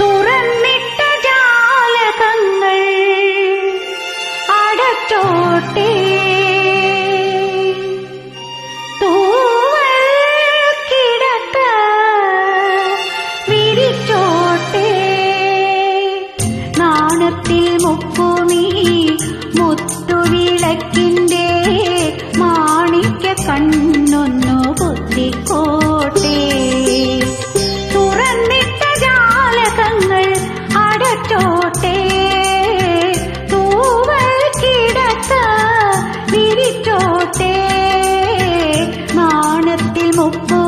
തുറന്നിട്ട ജാലകങ്ങൾ അടച്ചോട്ടേ. നാണത്തിൽ മുക്കുമീ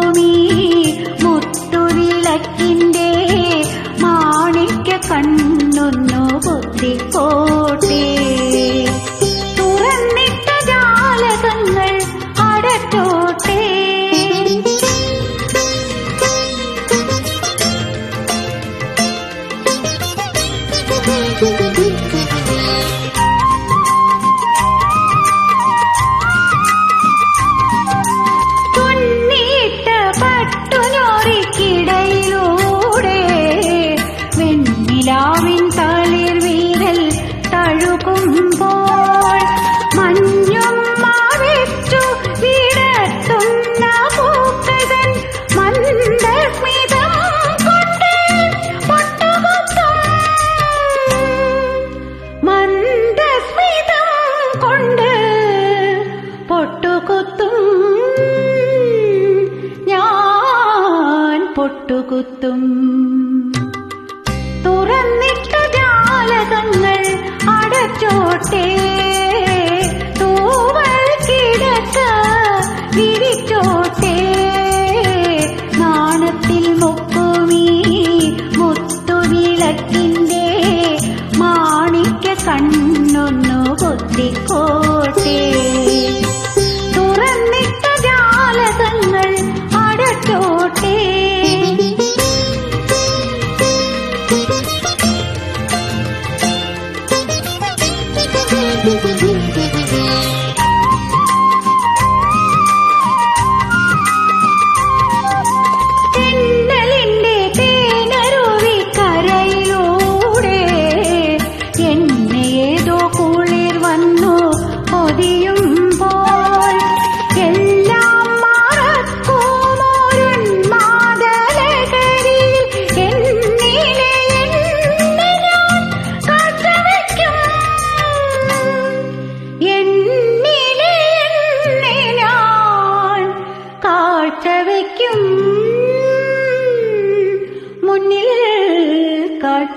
ഭൂമി മുത്തുവിളക്കിന്റെ മാണിക്യ കണ്ണൊന്നു പൊത്തിക്കോട്ടേ പൊട്ടുകുത്തും. ഞാൻ പൊട്ടുകുത്തും. തുറന്നിട്ട ജാലകങ്ങൾ അടച്ചോട്ടേ.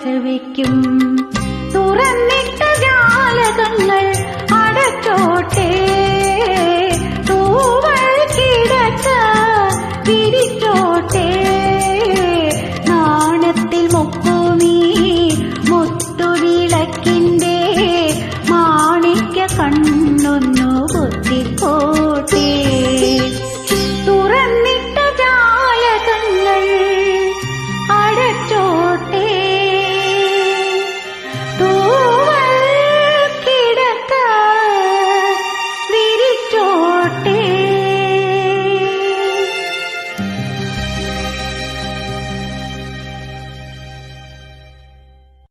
വെക്കും തുറന്നിട്ട ജാലകങ്ങൾ അടച്ചോട്ടെ. തൂവൾ കിടക്ക